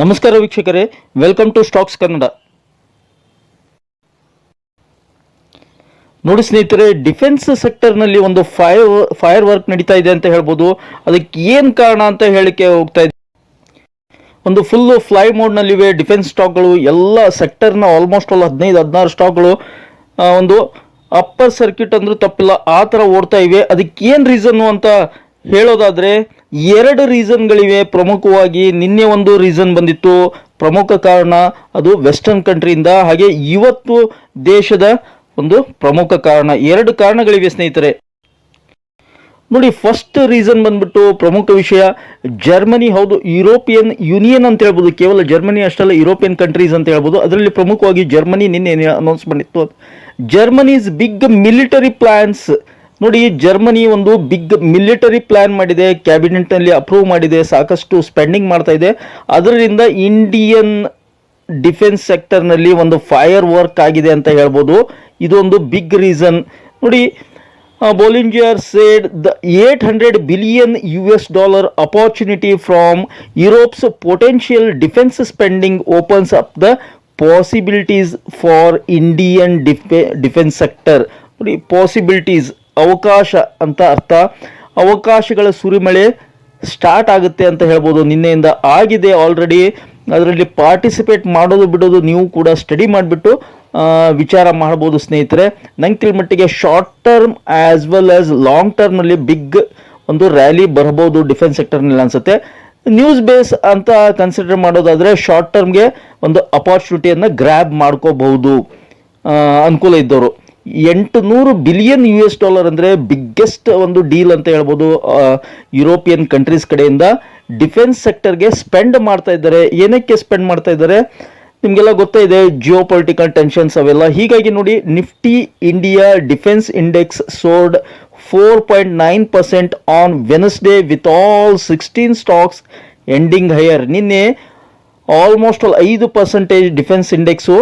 ನಮಸ್ಕಾರ ವೀಕ್ಷಕರೇ welcome to stocks Kannada ನೋಡಿ ಸ್ನೇಹಿತರೆ ಡಿಫೆನ್ಸ್ ಸೆಕ್ಟರ್ನಲ್ಲಿ ಒಂದು ಫೈರ್ ಫೈರ್ ವರ್ಕ್ ನಡೀತಾ ಇದೆ ಅಂತ ಹೇಳ್ಬೋದು. ಅದಕ್ಕೆ ಏನು ಕಾರಣ ಅಂತ ಹೇಳಿಕೆ ಹೋಗ್ತಾ ಇದೆ ಒಂದು ಫುಲ್ ಫ್ಲೈ ಮೋಡ್ನಲ್ಲಿವೆ ಡಿಫೆನ್ಸ್ ಸ್ಟಾಕ್ಗಳು ಎಲ್ಲ ಸೆಕ್ಟರ್ನ ಆಲ್ಮೋಸ್ಟ್ ಆಲ್ ಹದಿನೈದು, ಹದಿನಾರು ಸ್ಟಾಕ್ಗಳು ಒಂದು ಅಪ್ಪರ್ ಸರ್ಕ್ಯೂಟ್ ಅಂದ್ರೂ ತಪ್ಪಿಲ್ಲ, ಆ ಥರ ಓಡ್ತಾ ಇವೆ. ಅದಕ್ಕೆ ಏನು ರೀಸನ್ನು ಅಂತ ಹೇಳೋದಾದರೆ ಎರಡು ರೀಸನ್ಗಳಿವೆ. ಪ್ರಮುಖವಾಗಿ ನಿನ್ನೆ ಒಂದು ರೀಸನ್ ಬಂದಿತ್ತು. ಪ್ರಮುಖ ಕಾರಣ ಅದು ವೆಸ್ಟರ್ನ್ ಕಂಟ್ರಿಯಿಂದ ಹಾಗೆ ಇವತ್ತು ದೇಶದ ಒಂದು ಪ್ರಮುಖ ಕಾರಣ. ಎರಡು ಕಾರಣಗಳಿವೆ ಸ್ನೇಹಿತರೆ. ನೋಡಿ ಫಸ್ಟ್ ರೀಸನ್ ಬಂದ್ಬಿಟ್ಟು ಪ್ರಮುಖ ವಿಷಯ. ಜರ್ಮನಿ ಹೌದು ಯುರೋಪಿಯನ್ ಯೂನಿಯನ್ ಅಂತ ಹೇಳ್ಬೋದು. ಕೇವಲ ಜರ್ಮನಿ ಅಷ್ಟಲ್ಲ ಯುರೋಪಿಯನ್ ಕಂಟ್ರೀಸ್ ಅಂತ ಹೇಳ್ಬೋದು. ಅದರಲ್ಲಿ ಪ್ರಮುಖವಾಗಿ ಜರ್ಮನಿ ನಿನ್ನೆ ಅನೌನ್ಸ್ ಮಾಡಿತ್ತು ಜರ್ಮನೀಸ್ ಬಿಗ್ ಮಿಲಿಟರಿ ಪ್ಲಾನ್ಸ್ ನೋಡಿ, ಜರ್ಮನಿ ಒಂದು ಬಿಗ್ ಮಿಲಿಟರಿ ಪ್ಲಾನ್ ಮಾಡಿದೆ, ಕ್ಯಾಬಿನೆಟ್ನಲ್ಲಿ ಅಪ್ರೂವ್ ಮಾಡಿದೆ, ಸಾಕಷ್ಟು ಸ್ಪೆಂಡಿಂಗ್ ಮಾಡ್ತಾ ಇದೆ. ಅದರಿಂದ ಇಂಡಿಯನ್ ಡಿಫೆನ್ಸ್ ಸೆಕ್ಟರ್ನಲ್ಲಿ ಒಂದು ಫೈರ್ ವರ್ಕ್ ಆಗಿದೆ ಅಂತ ಹೇಳ್ಬೋದು. ಇದೊಂದು ಬಿಗ್ ರೀಸನ್. ನೋಡಿ Bollinger said the eight hundred billion U S dollar opportunity from Europe's potential defence spending opens up the possibilities for Indian defe defence sector ನೋಡಿ ಪಾಸಿಬಿಲಿಟೀಸ್ ಅವಕಾಶ ಅಂತ ಅರ್ಥ. ಅವಕಾಶಗಳ ಸುರಿಮಳೆ ಸ್ಟಾರ್ಟ್ ಆಗುತ್ತೆ ಅಂತ ಹೇಳ್ಬೋದು. ನಿನ್ನೆಯಿಂದ ಆಗಿದೆ ಆಲ್ರೆಡಿ ಅದರಲ್ಲಿ ಪಾರ್ಟಿಸಿಪೇಟ್ ಮಾಡೋದು ಬಿಡೋದು ನೀವು ಕೂಡ ಸ್ಟಡಿ ಮಾಡಿಬಿಟ್ಟು ವಿಚಾರ ಮಾಡ್ಬೋದು ಸ್ನೇಹಿತರೆ. ನಂಗೆ ತಿಳಿದ ಮಟ್ಟಿಗೆ short term as well as long ಟರ್ಮಲ್ಲಿ big ಒಂದು ರ್ಯಾಲಿ ಬರ್ಬೋದು ಡಿಫೆನ್ಸ್ ಸೆಕ್ಟರ್ನಲ್ಲಿ ಅನ್ಸುತ್ತೆ. ನ್ಯೂಸ್ ಬೇಸ್ ಅಂತ ಕನ್ಸಿಡರ್ ಮಾಡೋದಾದರೆ ಶಾರ್ಟ್ ಟರ್ಮ್ಗೆ ಒಂದು ಅಪಾರ್ಚುನಿಟಿಯನ್ನು ಗ್ರ್ಯಾಬ್ ಮಾಡ್ಕೋಬಹುದು ಅನುಕೂಲ ಇದ್ದವರು ಎಂಟು ನೂರು ಬಿಲಿಯನ್ ಯು ಎಸ್ ಡಾಲರ್ ಅಂದರೆ ಬಿಗ್ಗೆಸ್ಟ್ ಒಂದು ಡೀಲ್ ಅಂತ ಹೇಳ್ಬೋದು ಯುರೋಪಿಯನ್ ಕಂಟ್ರೀಸ್ ಕಡೆಯಿಂದ. ಡಿಫೆನ್ಸ್ ಸೆಕ್ಟರ್ಗೆ ಸ್ಪೆಂಡ್ ಮಾಡ್ತಾ ಇದ್ದಾರೆ. ಏನಕ್ಕೆ ಸ್ಪೆಂಡ್ ಮಾಡ್ತಾ ಇದ್ದಾರೆ? ನಿಮಗೆಲ್ಲ ಗೊತ್ತೇ ಇದೆ ಜಿಯೋ ಪೊಲಿಟಿಕಲ್ ಟೆನ್ಷನ್ಸ್ ಅವೆಲ್ಲ. ಹೀಗಾಗಿ ನೋಡಿ Nifty India defence index soared four point nine percent on Wednesday with all sixteen stocks ending higher ನಿನ್ನೆ ಆಲ್ಮೋಸ್ಟ್ ಆಲ್ ಐದು ಪರ್ಸೆಂಟೇಜ್ ಡಿಫೆನ್ಸ್ ಇಂಡೆಕ್ಸು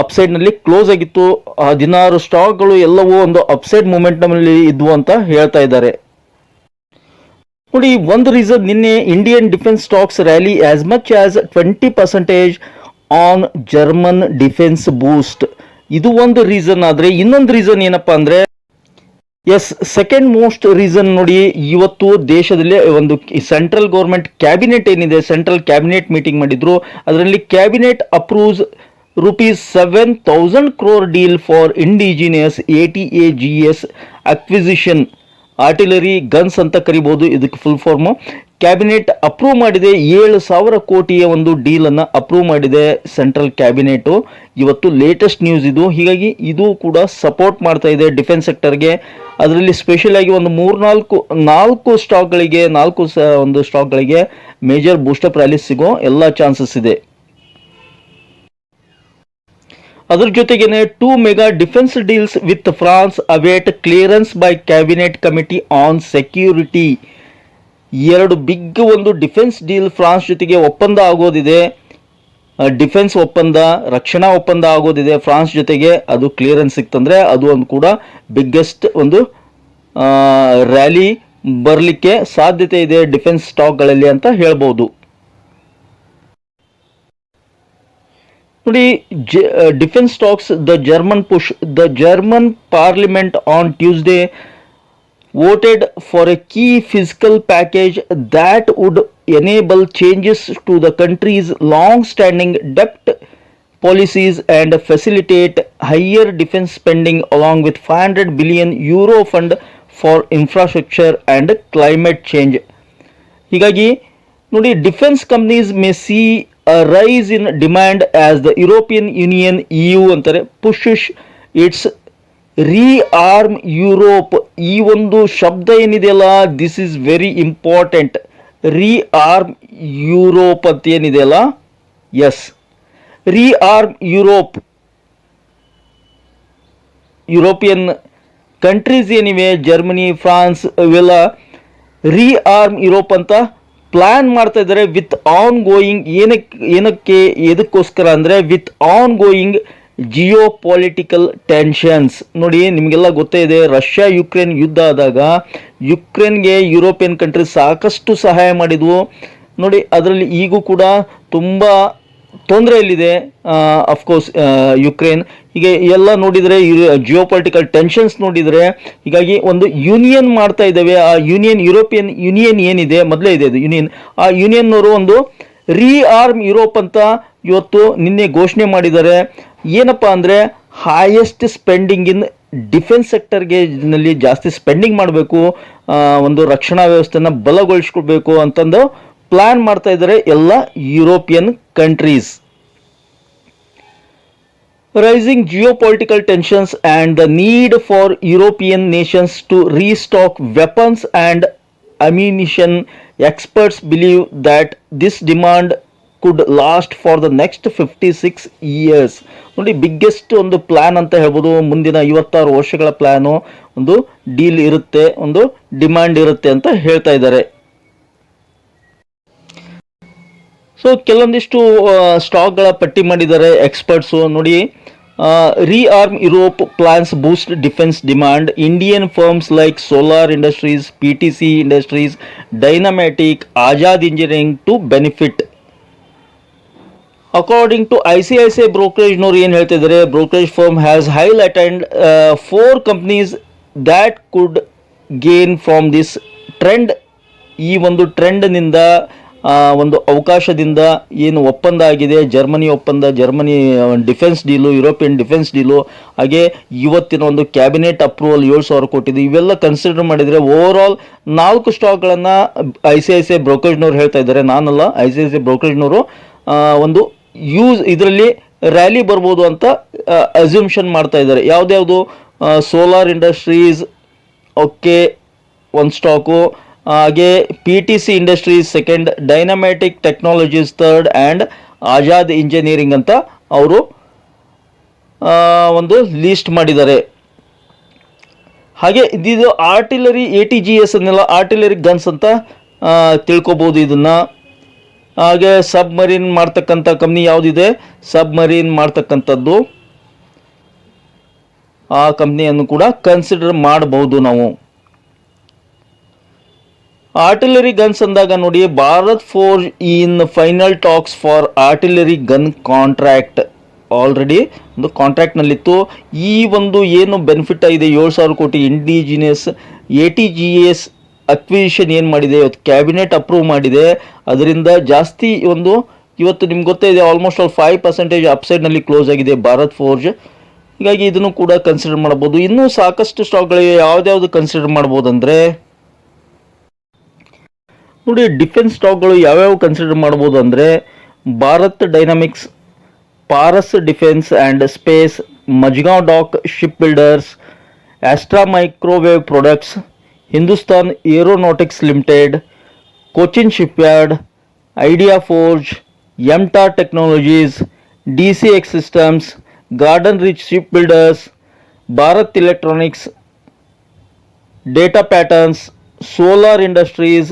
ಅಪ್ಸೈಡ್ನಲ್ಲಿ ಕ್ಲೋಸ್ ಆಗಿತ್ತು. ಹದಿನಾರು ಸ್ಟಾಕ್ಗಳು ಎಲ್ಲವೂ ಒಂದು ಅಪ್ಸೈಡ್ ಮೂಮೆಂಟ್ನಲ್ಲಿ ಇದ್ವು ಅಂತ ಹೇಳ್ತಾ ಇದ್ದಾರೆ. ನೋಡಿ, ಒಂದು ರೀಸನ್ ನಿನ್ನೆ Indian defence stocks rally as much as twenty percentage on German defence boost ಇದು ಒಂದು ರೀಸನ್ ಆದರೆ, ಇನ್ನೊಂದು ರೀಸನ್ ಏನಪ್ಪಾ ಅಂದರೆ ಎಸ್ ಸೆಕೆಂಡ್ ಮೋಸ್ಟ್ ರೀಸನ್ ನೋಡಿ, ಇವತ್ತು ದೇಶದಲ್ಲಿ ಒಂದು ಸೆಂಟ್ರಲ್ ಗೌರ್ಮೆಂಟ್ ಕ್ಯಾಬಿನೆಟ್ ಏನಿದೆ ಸೆಂಟ್ರಲ್ ಕ್ಯಾಬಿನೆಟ್ ಮೀಟಿಂಗ್ ಮಾಡಿದ್ರು. ಅದರಲ್ಲಿ cabinet approves for indigenous A T A G S acquisition artillery guns ಅಂತ ಕರಿಬೋದು, ಇದಕ್ಕೆ ಫುಲ್ ಫಾರ್ಮು ಕ್ಯಾಬಿನೆಟ್ ಅಪ್ರೂವ್ ಮಾಡಿದೆ, ಏಳು ಸಾವಿರ ಕೋಟಿಯ ಒಂದು ಡೀಲನ್ನು ಅಪ್ರೂವ್ ಮಾಡಿದೆ ಸೆಂಟ್ರಲ್ ಕ್ಯಾಬಿನೆಟು ಇವತ್ತು ಲೇಟೆಸ್ಟ್ ನ್ಯೂಸ್ ಇದು. ಹೀಗಾಗಿ ಇದು ಕೂಡ ಸಪೋರ್ಟ್ ಮಾಡ್ತಾ ಇದೆ ಡಿಫೆನ್ಸ್ ಸೆಕ್ಟರ್ಗೆ ಅದರಲ್ಲಿ ಸ್ಪೆಷಲಾಗಿ ಒಂದು ಮೂರ್ನಾಲ್ಕು ನಾಲ್ಕು ಸ್ಟಾಕ್ಗಳಿಗೆ ನಾಲ್ಕು ಸ, ಒಂದು ಸ್ಟಾಕ್ಗಳಿಗೆ ಮೇಜರ್ ಬೂಸ್ಟಪ್ ರ್ಯಾಲಿ ಸಿಗೋ ಎಲ್ಲ ಚಾನ್ಸಸ್ ಇದೆ. ಅದ್ರ ಜೊತೆಗೇನೆ two mega defence deals with France await clearance by cabinet committee on security ಎರಡು ಬಿಗ್ ಒಂದು ಡಿಫೆನ್ಸ್ ಡೀಲ್ ಫ್ರಾನ್ಸ್ ಜೊತೆಗೆ ಒಪ್ಪಂದ ಆಗೋದಿದೆ. ಡಿಫೆನ್ಸ್ ಒಪ್ಪಂದ, ರಕ್ಷಣಾ ಒಪ್ಪಂದ ಆಗೋದಿದೆ ಫ್ರಾನ್ಸ್ ಜೊತೆಗೆ. ಅದು ಕ್ಲಿಯರೆನ್ಸ್ ಸಿಕ್ತಂದ್ರೆ ಅದು ಒಂದು ಕೂಡ ಬಿಗ್ಗೆಸ್ಟ್ ಒಂದು ರ್ಯಾಲಿ ಬರಲಿಕ್ಕೆ ಸಾಧ್ಯತೆ ಇದೆ ಡಿಫೆನ್ಸ್ ಸ್ಟಾಕ್ಗಳಲ್ಲಿ ಅಂತ ಹೇಳ್ಬೋದು. ನೋಡಿ defence stocks the German push the German parliament on Tuesday voted for a key fiscal package that would enable changes to the country's long standing debt policies and facilitate higher defense spending along with 500 billion euro fund for infrastructure and climate change ಹೀಗಾಗಿ ನೋಡಿ defence companies May C a rise in demand as the European Union E U ಅಂತಾರೆ push its rearm Europe ಈ ಒಂದು ಶಬ್ದ ಏನಿದೆಯಲ್ಲ this is very important rearm Europe ಅಂತ ಏನಿದೆಯಲ್ಲ? Yes rearm Europe European countries ಏನಿವೆ? ಜರ್ಮನಿ ಫ್ರಾನ್ಸ್ ಇವೆಲ್ಲ ರೀಆರ್ಮ್ ಯುರೋಪ್ ಅಂತ ಪ್ಲ್ಯಾನ್ ಮಾಡ್ತಾ ಇದ್ದಾರೆ ವಿತ್ ಆನ್ ಗೋಯಿಂಗ್ ಏನಕ್ಕೆ ಏನಕ್ಕೆ ಎದಕ್ಕೋಸ್ಕರ ಅಂದರೆ with ongoing geopolitical tensions ನೋಡಿ, ನಿಮಗೆಲ್ಲ ಗೊತ್ತೇ ಇದೆ ರಷ್ಯಾ ಯುಕ್ರೇನ್ ಯುದ್ಧ ಆದಾಗ ಯುಕ್ರೇನ್ಗೆ ಯುರೋಪಿಯನ್ ಕಂಟ್ರೀಸ್ ಸಾಕಷ್ಟು ಸಹಾಯ ಮಾಡಿದ್ವು. ನೋಡಿ, ಅದರಲ್ಲಿ ಈಗೂ ಕೂಡ ತುಂಬ ತೊಂದರೆಯಲ್ಲಿದೆ ಅಫ್ಕೋರ್ಸ್ ಯುಕ್ರೇನ್ ಹೀಗೆ ಎಲ್ಲ ನೋಡಿದರೆ ಜಿಯೋ ಪೊಲಿಟಿಕಲ್ ಟೆನ್ಷನ್ಸ್ ನೋಡಿದರೆ, ಹೀಗಾಗಿ ಒಂದು ಯೂನಿಯನ್ ಮಾಡ್ತಾ ಇದ್ದಾವೆ. ಆ ಯೂನಿಯನ್ ಯುರೋಪಿಯನ್ ಯೂನಿಯನ್ ಏನಿದೆ, ಮೊದಲೇ ಇದೆ ಅದು ಯೂನಿಯನ್ ಆ ಯೂನಿಯನ್ನವರು ಒಂದು ರೀ ಆರ್ಮ್ ಯುರೋಪ್ ಅಂತ ಇವತ್ತು ನಿನ್ನೆ ಘೋಷಣೆ ಮಾಡಿದ್ದಾರೆ. ಏನಪ್ಪ ಅಂದರೆ ಹೈಯೆಸ್ಟ್ ಸ್ಪೆಂಡಿಂಗ್ ಇನ್ ಡಿಫೆನ್ಸ್ ಸೆಕ್ಟರ್ಗೆ ನಲ್ಲಿ ಜಾಸ್ತಿ ಸ್ಪೆಂಡಿಂಗ್ ಮಾಡಬೇಕು. ಒಂದು ರಕ್ಷಣಾ ವ್ಯವಸ್ಥೆನ ಬಲಗೊಳಿಸ್ಕೊಡ್ಬೇಕು ಅಂತಂದು ಪ್ಲ್ಯಾನ್ ಮಾಡ್ತಾ ಇದ್ದಾರೆ ಎಲ್ಲ European countries. Rising geopolitical tensions and the need for European nations to restock weapons and ammunition experts believe that this demand could last for the next fifty six years ನೋಡಿ biggest ಒಂದು plan ಅಂತ ಹೇಳ್ಬೋದು, ಮುಂದಿನ ಐವತ್ತಾರು ವರ್ಷಗಳ plan ಒಂದು deal ಇರುತ್ತೆ, ಒಂದು ಡಿಮ್ಯಾಂಡ್ ಇರುತ್ತೆ ಅಂತ ಹೇಳ್ತಾ ಇದ್ದಾರೆ. ಸೊ ಕೆಲವೊಂದಿಷ್ಟು ಸ್ಟಾಕ್ಗಳ ಪಟ್ಟಿ ಮಾಡಿದ್ದಾರೆ ಎಕ್ಸ್ಪರ್ಟ್ಸು ನೋಡಿ rearm Europe plans boost defence demand Indian firms like Solar Industries P T C Industries Dynamatic Azad engineering to benefit according to I C I C I ಬ್ರೋಕರೇಜ್ನವ್ರು ಏನು ಹೇಳ್ತಿದ್ದಾರೆ brokerage firm has highlighted four companies that could gain from this trend ಈ ಒಂದು ಟ್ರೆಂಡ್ನಿಂದ ಒಂದು ಅವಕಾಶದಿಂದ ಏನು ಒಪ್ಪಂದ ಆಗಿದೆ, Germany ಒಪ್ಪಂದ, Germany defence deal, European defence deal, ಹಾಗೆ ಇವತ್ತಿನ ಒಂದು ಕ್ಯಾಬಿನೆಟ್ ಅಪ್ರೂವಲ್ ಏಳು ಸಾವಿರ ಕೊಟ್ಟಿದ್ದು ಇವೆಲ್ಲ ಕನ್ಸಿಡರ್ ಮಾಡಿದರೆ ಓವರ್ ಆಲ್ ನಾಲ್ಕು ಸ್ಟಾಕ್ಗಳನ್ನು I C I C I ಬ್ರೋಕರೇಜ್ನವ್ರು ಹೇಳ್ತಾ ಇದ್ದಾರೆ. ನಾನಲ್ಲ ಐ ಸಿ ಐ ಸಿ ಬ್ರೋಕರೇಜ್ನವರು ಒಂದು ಯೂಸ್ ಇದರಲ್ಲಿ ರ್ಯಾಲಿ ಬರ್ಬೋದು ಅಂತ ಅಸ್ಯೂಮ್ಷನ್ ಮಾಡ್ತಾ ಇದ್ದಾರೆ. ಯಾವುದ್ಯಾವುದು? ಸೋಲಾರ್ ಇಂಡಸ್ಟ್ರೀಸ್ ಓಕೆ ಒಂದು ಸ್ಟಾಕು ಹಾಗೆ P T C Industries second Dynamatic Technologies third and Azad Engineering ಅಂತ ಅವರು ಒಂದು ಲೀಸ್ಟ್ ಮಾಡಿದ್ದಾರೆ. ಹಾಗೆ ಇದು artillery A T G S ಅನ್ನೆಲ್ಲ artillery guns ಅಂತ ತಿಳ್ಕೊಬೋದು ಇದನ್ನು. ಹಾಗೆ ಸಬ್ಮರೀನ್ ಮಾಡ್ತಕ್ಕಂಥ ಕಂಪ್ನಿ ಯಾವುದಿದೆ? ಸಬ್ಮರೀನ್ ಮಾಡ್ತಕ್ಕಂಥದ್ದು. ಆ ಕಂಪ್ನಿಯನ್ನು ಕೂಡ ಕನ್ಸಿಡರ್ ಮಾಡಬಹುದು ನಾವು. ಆರ್ಟಿಲರಿ ಗನ್ಸ್ ಅಂದಾಗ ನೋಡಿ, Bharat Forge in final talks for artillery gun contract. Already ಒಂದು ಕಾಂಟ್ರಾಕ್ಟ್ನಲ್ಲಿತ್ತು ಈ ಒಂದು ಏನು ಬೆನಿಫಿಟ್ ಆಗಿದೆ ಏಳು ಸಾವಿರ ಕೋಟಿ indigenous A T G S acquisition ಏನು ಮಾಡಿದೆ? ಇವತ್ತು ಕ್ಯಾಬಿನೆಟ್ ಅಪ್ರೂವ್ ಮಾಡಿದೆ. ಅದರಿಂದ ಜಾಸ್ತಿ ಒಂದು ಇವತ್ತು ನಿಮ್ಗೆ ಗೊತ್ತೇ ಇದೆ ಆಲ್ಮೋಸ್ಟ್ ಆಲ್ ಫೈವ್ ಪರ್ಸೆಂಟೇಜ್ ಅಪ್ಸೈಡ್ನಲ್ಲಿ ಕ್ಲೋಸ್ ಆಗಿದೆ ಭಾರತ್ ಫೋರ್ಜ್. ಹೀಗಾಗಿ ಇದನ್ನು ಕೂಡ ಕನ್ಸಿಡರ್ ಮಾಡ್ಬೋದು ಇನ್ನೂ ಸಾಕಷ್ಟು ಸ್ಟಾಕ್ಗಳಿಗೆ ಯಾವುದ್ಯಾವುದು ಕನ್ಸಿಡರ್ ಮಾಡ್ಬೋದು ಅಂದರೆ ನೋಡಿ ಡಿಫೆನ್ಸ್ ಸ್ಟಾಕ್ಗಳು ಯಾವ್ಯಾವ ಕನ್ಸಿಡರ್ ಮಾಡ್ಬೋದು ಅಂದರೆ Bharat Dynamics Paras Defence and Space Mazagon Dock Shipbuilders Astra Microwave Products Hindustan Aeronautics Limited Cochin Shipyard ideaForge MTAR Technologies D C X Systems Garden Reach Shipbuilders Bharat Electronics Data Patterns Solar Industries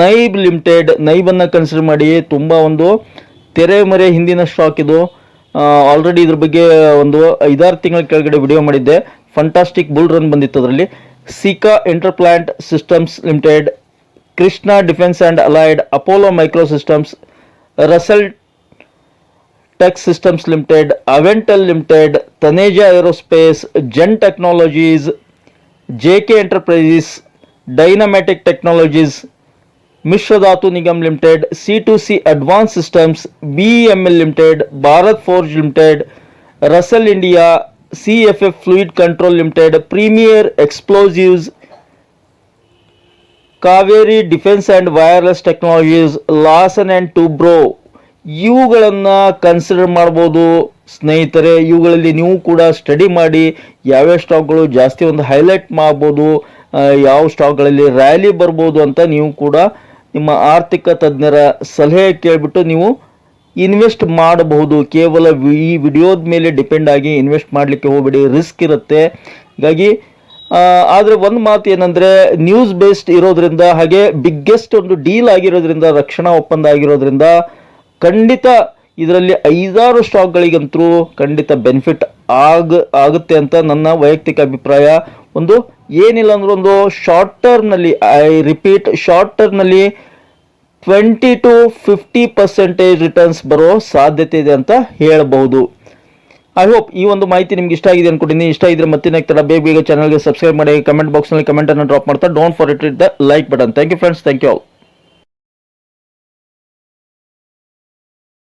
NIBE Limited, ನೈಬನ್ನು consider ಮಾಡಿ ತುಂಬ ಒಂದು ತೆರೆ ಮರೆ ಹಿಂದಿನ stock ಇದು. Already ಇದ್ರ ಬಗ್ಗೆ ಒಂದು ಐದಾರು ತಿಂಗಳ ಕೆಳಗಡೆ ವಿಡಿಯೋ ಮಾಡಿದ್ದೆ. ಫಂಟಾಸ್ಟಿಕ್ ಬುಲ್ ರನ್ ಬಂದಿತ್ತು ಅದರಲ್ಲಿ. Sika Interplant Systems Limited Krishna Defence and Allied Apollo Micro Systems Rossell Tech Systems Limited Avantel Limited Taneja Aerospace Zen Technologies J K Enterprises Dynamatic Technologies Mishradhatu Nigam Limited C two C Advance Systems B M L Limited, Bharat Forge Limited, Rossell India C F F Fluid Control Limited, Premier Explosives, Kaveri Defence and Wireless Technologies, Larsen and Toubro. ಇವುಗಳನ್ನು consider ಮಾಡ್ಬೋದು. ಸ್ನೇಹಿತರೆ, ಇವುಗಳಲ್ಲಿ ನೀವು ಕೂಡ study ಮಾಡಿ ಯಾವ್ಯಾವ ಸ್ಟಾಕ್ಗಳು ಜಾಸ್ತಿ ಒಂದು ಹೈಲೈಟ್ ಮಾಡ್ಬೋದು ಯಾವ ಸ್ಟಾಕ್ಗಳಲ್ಲಿ ರ್ಯಾಲಿ ಬರ್ಬೋದು ಅಂತ ನೀವು ಕೂಡ ನಿಮ್ಮ ಆರ್ಥಿಕ ತಜ್ಞರ ಸಲಹೆ ಕೇಳಿಬಿಟ್ಟು ನೀವು ಇನ್ವೆಸ್ಟ್ ಮಾಡಬಹುದು. ಕೇವಲ ಈ ವಿಡಿಯೋದ ಮೇಲೆ ಡಿಪೆಂಡ್ ಆಗಿ ಇನ್ವೆಸ್ಟ್ ಮಾಡಲಿಕ್ಕೆ ಹೋಗಬೇಡಿ. ರಿಸ್ಕ್ ಇರುತ್ತೆ. ಹೀಗಾಗಿ ಆದರೆ ಒಂದು ಮಾತು ಏನಂದರೆ, ನ್ಯೂಸ್ ಬೇಸ್ಡ್ ಇರೋದ್ರಿಂದ ಹಾಗೆ ಬಿಗ್ಗೆಸ್ಟ್ ಒಂದು ಡೀಲ್ ಆಗಿರೋದ್ರಿಂದ, ರಕ್ಷಣಾ ಒಪ್ಪಂದ ಆಗಿರೋದ್ರಿಂದ ಖಂಡಿತ ಇದರಲ್ಲಿ ಐದಾರು ಸ್ಟಾಕ್ಗಳಿಗಂತೂ ಖಂಡಿತ ಬೆನಿಫಿಟ್ ಆಗ, ಆಗುತ್ತೆ ಅಂತ ನನ್ನ ವೈಯಕ್ತಿಕ ಅಭಿಪ್ರಾಯ. ಒಂದು ಏನಿಲ್ಲ ಅಂದ್ರೆ ಒಂದು ಶಾರ್ಟ್ ಟರ್ಮ್ನಲ್ಲಿ I repeat short ಟರ್ಮ್ನಲ್ಲಿ twenty to fifty percentage returns ಬರೋ ಸಾಧ್ಯತೆ ಇದೆ ಅಂತ ಹೇಳಬಹುದು. ಐ ಹೋಪ್ ಈ ಒಂದು ಮಾಹಿತಿ ನಿಮ್ಗೆ ಇಷ್ಟ ಆಗಿದೆ ಅನ್ಕೊಂಡಿದ್ದೀನಿ. ಇಷ್ಟ ಇದ್ರೆ ಮತ್ತೆ ತರ ಬೇಗ ಬೇಗ ಚಾನಲ್ಗೆ ಸಬ್ಸ್ಕ್ರೈಬ್ ಮಾಡಿ ಕಮೆಂಟ್ ಬಾಕ್ಸ್ನಲ್ಲಿ ಕಮೆಂಟನ್ನು ಡ್ರಾಪ್ ಮಾಡ್ತಾ don't forget the like button thank you friends thank you